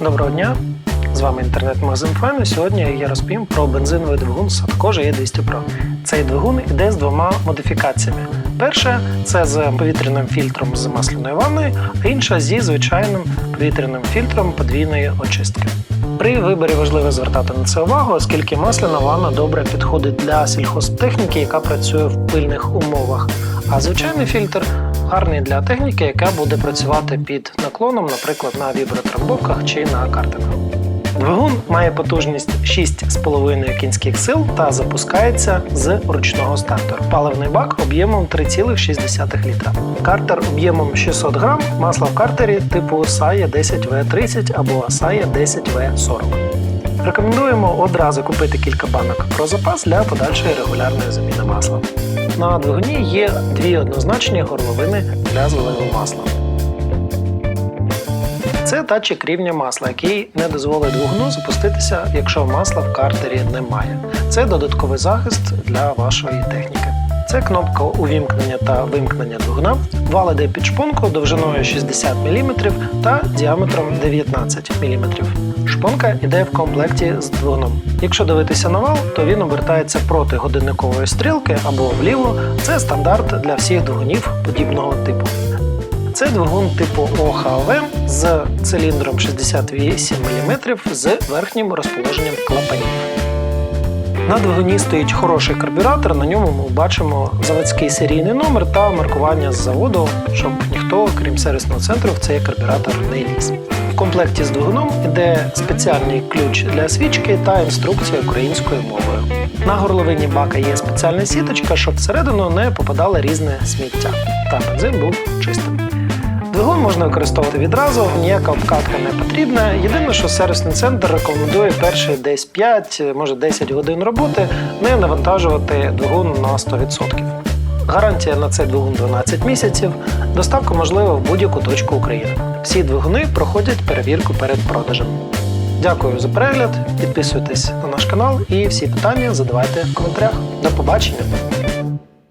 Доброго дня! З вами інтернет-магазин Файно. Сьогодні я розповім про бензиновий двигун Садко є 200 Pro. Цей двигун іде з двома модифікаціями. Перша це з повітряним фільтром з масляною ванною, а інша зі звичайним повітряним фільтром подвійної очистки. При виборі важливо звертати на це увагу, оскільки масляна ванна добре підходить для сільхозтехніки, яка працює в пильних умовах. А звичайний фільтр гарний для техніки, яка буде працювати під наклоном, наприклад, на вібротрамбовках чи на картингах. Двигун має потужність 6,5 кінських сил та запускається з ручного стартера. Паливний бак об'ємом 3,6 літра. Картер об'ємом 600 грам, масло в картері типу SAE 10V30 або SAE 10V40. Рекомендуємо одразу купити кілька банок про запас для подальшої регулярної заміни масла. На двигуні є дві однозначні горловини для зливу масла. Це датчик рівня масла, який не дозволить двигуну запуститися, якщо масла в картері немає. Це додатковий захист для вашої техніки. Це кнопка увімкнення та вимкнення двигуна, вал іде під шпонку довжиною 60 мм та діаметром 19 мм. Шпонка йде в комплекті з двигуном. Якщо дивитися на вал, то він обертається проти годинникової стрілки або вліво. Це стандарт для всіх двигунів подібного типу. Це двигун типу ОХВ з циліндром 68 мм з верхнім розположенням клапанів. На двигуні стоїть хороший карбюратор, на ньому ми бачимо заводський серійний номер та маркування з заводу, щоб ніхто, крім сервісного центру, в цей карбюратор не ліз. В комплекті з двигуном йде спеціальний ключ для свічки та інструкція українською мовою. На горловині бака є спеціальна сіточка, щоб всередину не попадало різне сміття, та бензин був чистим. Двигун можна використовувати відразу, ніяка обкатка не потрібна. Єдине, що сервісний центр рекомендує перші десь 5, може 10 годин роботи не навантажувати двигун на 100%. Гарантія на цей двигун 12 місяців. Доставка можлива в будь-яку точку України. Всі двигуни проходять перевірку перед продажем. Дякую за перегляд, підписуйтесь на наш канал і всі питання задавайте в коментарях. До побачення!